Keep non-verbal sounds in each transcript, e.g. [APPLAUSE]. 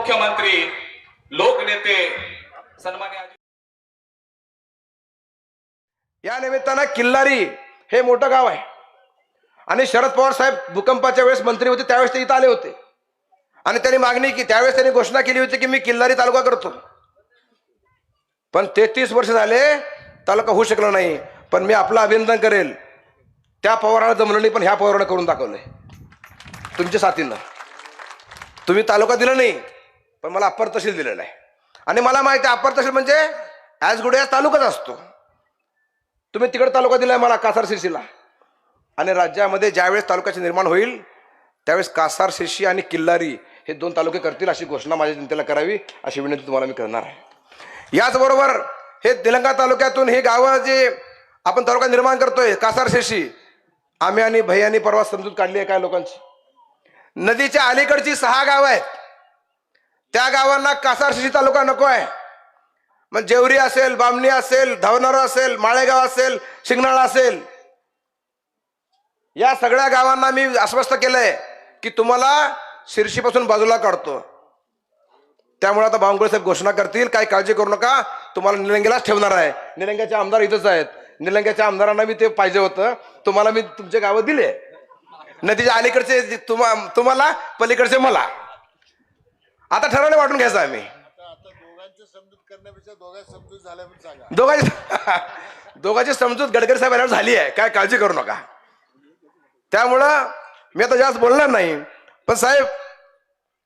उपमुख्यमंत्री लोकनेते सन्मान्य या निमित्तानं किल्लारी हे मोठं गाव आहे. आणि शरद पवार साहेब भूकंपाच्या वेळेस मंत्री होते त्यावेळेस ते इथं आले होते. आणि त्यांनी मागणी की त्यावेळेस त्यांनी घोषणा केली होती की मी किल्लारी तालुका करतो. पण तेहतीस वर्ष झाले तालुका होऊ शकला नाही पण मी आपलं अभिनंदन करेल. त्या पवाराला जमलं नाही पण ह्या पवारानं करून दाखवलंय. तुमच्या साथीनं. तुम्ही तालुका दिला नाही पण मला अप्पर तहसील दिलेलं आहे. आणि मला माहिती आहे अप्पर तहसील म्हणजे ॲज गुड ॲज तालुकाच असतो. तुम्ही तिकडे तालुका दिलाय मला कासार शिरशीला. आणि राज्यामध्ये ज्यावेळेस तालुक्याचे निर्माण होईल त्यावेळेस कासार शिरशी आणि किल्लारी हे दोन तालुके करतील अशी घोषणा माझ्या जनतेला करावी अशी विनंती तुम्हाला मी करणार आहे. याचबरोबर हे तेलंगा तालुक्यातून हे गावं जे आपण तालुका निर्माण करतोय कासार शिरशी आम्ही आणि भैयानी परवा समजूत काढली आहे काय लोकांची. नदीच्या अलीकडची सहा गावं आहेत. त्या गावांना कासारशी तालुका नको आहे. मग जेवरी असेल बामणी असेल धावणारा असेल माळेगाव असेल शिंगणाळा असेल. या सगळ्या गावांना मी आश्वस्त केलंय की तुम्हाला शिरशीपासून बाजूला काढतो. त्यामुळे आता बावनकुळे साहेब घोषणा करतील काही काळजी करू नका. तुम्हाला निलंगेलाच ठेवणार आहे. निलंग्याचे आमदार इथंच आहेत. निलंग्याच्या आमदारांना मी ते पाहिजे होतं. तुम्हाला मी तुमचे गावं दिले. नदीच्या अलीकडचे तुम्हा तुम्हाला पलीकडचे मला. आता ठरवलं वाटून घ्यायचं आम्ही. दोघांची समजूत करण्यापेक्षा दोघांची समजूत [LAUGHS] गडकरी साहेब आल्यावर झाली आहे. काय काळजी करू नका. त्यामुळं मी आता जास्त बोलणार नाही. पण साहेब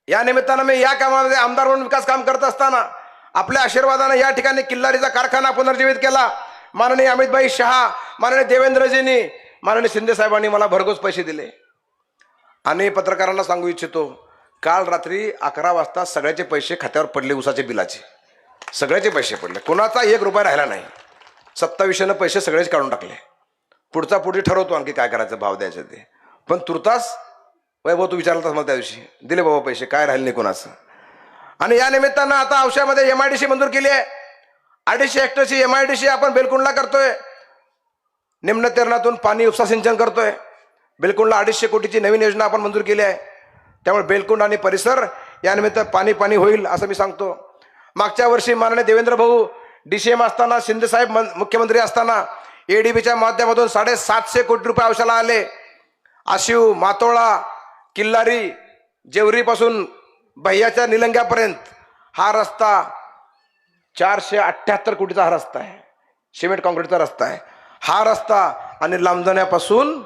या निमित्तानं मी या कामामध्ये आमदार म्हणून विकास काम करत असताना आपल्या आशीर्वादानं या ठिकाणी किल्लारीचा कारखाना पुनर्जीवित केला. माननीय अमितभाई शहा माननीय देवेंद्रजींनी माननीय शिंदे साहेबांनी मला भरघोस पैसे दिले. आणि पत्रकारांना सांगू इच्छितो काल रात्री अकरा वाजता सगळ्याचे पैसे खात्यावर पडले उसाचे बिलाचे. सगळ्याचे पैसे पडले. कोणाचा एक रुपया राहिला नाही. सत्तावीसशेनं पैसे सगळेच काढून टाकले. पुढचा पुढे ठरवतो आणखी काय करायचं भाव द्यायचं ते. पण तुर्तास वैभव तू विचारला मला त्या दिवशी. दिले बाबा पैसे काय राहिले नाही कोणाचं? आणि या निमित्तानं आता औषधामध्ये एम आय डी सी मंजूर केली आहे. अडीचशे हेक्टरची एम आय डी सी आपण बेलकुंडला करतोय. निम्न तेरणातून पाणी उपसा सिंचन करतोय. बेलकुंडला अडीचशे कोटीची नवीन योजना आपण मंजूर केली आहे. त्यामुळे बेलकुंड आणि परिसर यानिमित्त पाणी पाणी होईल असं मी सांगतो. मागच्या वर्षी माननीय देवेंद्र भाऊ डी सी एम असताना शिंदेसाहेब मन- मुख्यमंत्री असताना एडीबीच्या माध्यमातून साडेसातशे कोटी रुपये औषधाला आले. आशिव मातोळा किल्लारी जेवरीपासून भैयाच्या निलंग्यापर्यंत हा रस्ता चारशे अठ्ठ्याहत्तर कोटीचा हा रस्ता आहे. सिमेंट कॉन्क्रीटचा रस्ता आहे. हा रस्ता आणि लांबजण्यापासून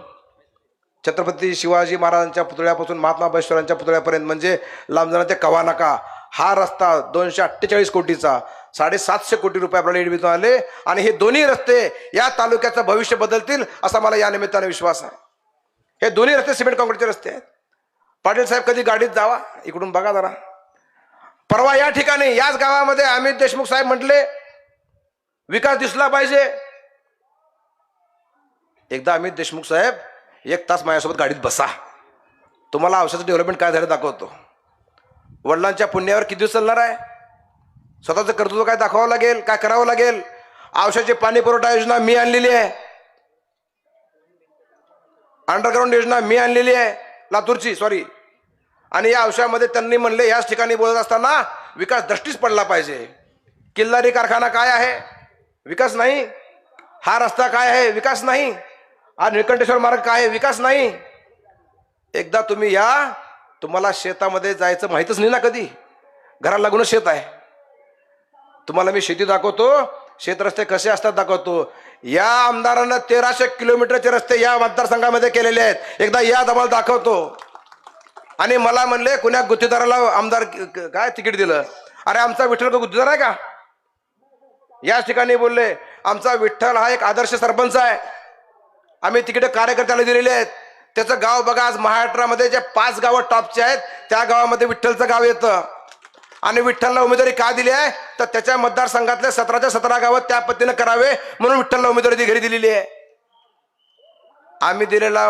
छत्रपती शिवाजी महाराजांच्या पुतळ्यापासून महात्मा बळेश्वरांच्या पुतळ्यापर्यंत म्हणजे लांबजना ते कवानाका हा रस्ता दोनशे अठ्ठेचाळीस कोटीचा साडेसातशे कोटी रुपये आपल्याला एडमितून आले आणि हे दोन्ही रस्ते या तालुक्याचं भविष्य बदलतील असा मला या निमित्ताने विश्वास आहे. हे दोन्ही रस्ते सिमेंट काँक्रीटचे रस्ते आहेत. पाटील साहेब कधी गाडीत जावा? इकडून बघा जरा. परवा या ठिकाणी याच गावामध्ये अमित देशमुख साहेब म्हटले विकास दिसला पाहिजे. एकदा अमित देशमुख साहेब एक तास माझ्यासोबत गाडीत बसा. तुम्हाला औषधाचं डेव्हलपमेंट काय झालं दाखवतो. वडिलांच्या पुण्यावर किती दिवस चालणार आहे? स्वतःचं कर्तृत्व काय दाखवावं लागेल? काय करावं लागेल? औषधाची पाणी पुरवठा योजना मी आणलेली आहे. अंडरग्राऊंड योजना मी आणलेली आहे. लातूरची सॉरी आणि या औषधामध्ये त्यांनी म्हणले याच ठिकाणी बोलत असताना विकास दृष्टीच पडला पाहिजे. किल्लारी कारखाना काय आहे? विकास नाही. हा रस्ता काय आहे? विकास नाही. हा निळकंठेश्वर मार्ग काय आहे? विकास नाही. एकदा तुम्ही या तुम्हाला शेतामध्ये जायचं माहीतच नाही ना कधी. घराला लागूनच शेत आहे. तुम्हाला मी शेती दाखवतो शेत रस्ते कसे असतात दाखवतो. या आमदारानं तेराशे किलोमीटरचे रस्ते या मतदारसंघामध्ये केलेले आहेत. एकदा या तुम्हाला दाखवतो. आणि मला म्हणले कुण्या गुत्तीदाराला आमदार काय तिकीट दिलं? अरे आमचा विठ्ठल गुत्तीदार गुत्तेदार आहे का? याच ठिकाणी बोलले आमचा विठ्ठल हा एक आदर्श सरपंच आहे. आम्ही तिकडे कार्यकर्त्याला दिलेले आहेत. त्याचं गाव बघा आज महाराष्ट्रामध्ये जे पाच गावं टॉपचे आहेत त्या गावामध्ये विठ्ठलचं गाव येतं. आणि विठ्ठलला उमेदवारी का दिली आहे? तर त्याच्या मतदारसंघातल्या सतराच्या सतरा गावात त्या पद्धतीनं करावे म्हणून विठ्ठलला उमेदवारी घरी दिलेली आहे. आम्ही दिलेला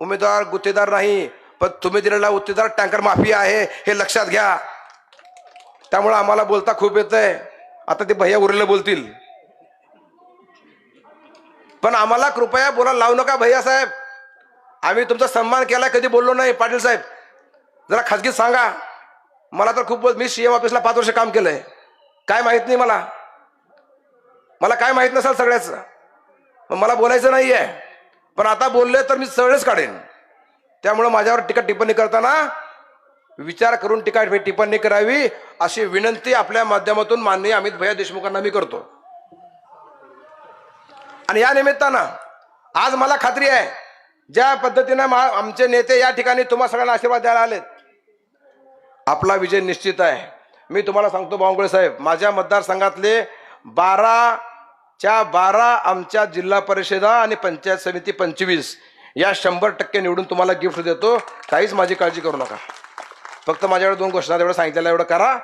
उमेदवार गुत्तेदार नाही पण तुम्ही दिलेला गुत्तेदार टँकर माफिया आहे हे लक्षात घ्या. त्यामुळे आम्हाला बोलता खूप येतंय. आता ते भैया उरलेलं बोलतील. पण आम्हाला कृपया बोलायला लावू नका भैया साहेब. आम्ही तुमचा सन्मान केला कधी बोललो नाही पाटील साहेब. जरा खाजगीत सांगा. मला तर खूप मी सी एम ऑफिसला पाच वर्ष काम केलंय. काय माहीत नाही मला. मला काय माहीत नसेल सगळ्याच. मग मला बोलायचं नाही आहे पण आता बोलले तर मी सगळेच काढेन. त्यामुळं माझ्यावर टीका टिप्पणी करताना विचार करून टीका टिप्पणी करावी अशी विनंती आपल्या माध्यमातून माननीय अमित भैया देशमुखांना मी करतो. आणि या निमित्तानं आज मला खात्री आहे ज्या पद्धतीनं मा- आमचे नेते या ठिकाणी तुम्हा सगळ्यांना आशीर्वाद द्यायला आलेत आपला विजय निश्चित आहे. मी तुम्हाला सांगतो बावंगळे साहेब माझ्या मतदारसंघातले बाराच्या बारा आमच्या जिल्हा परिषदा आणि पंचायत समिती पंचवीस या शंभर टक्के निवडून तुम्हाला गिफ्ट देतो. काहीच माझी काळजी करू नका. फक्त माझ्याकडे दोन घोषणा तेवढं सांगितलेलं एवढं करा.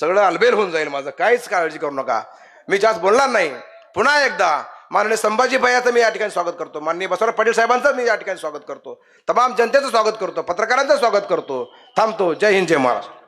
सगळं अलबेल होऊन जाईल माझं. काहीच काळजी करू नका. मी जास्त बोलणार नाही. पुन्हा एकदा माननीय संभाजी भैयाचं मी या ठिकाणी स्वागत करतो. माननीय बसवराज पाटील साहेबांचं मी या ठिकाणी स्वागत करतो. तमाम जनतेचं स्वागत करतो. पत्रकारांचं स्वागत करतो. थांबतो. जय हिंद जय महाराष्ट्र.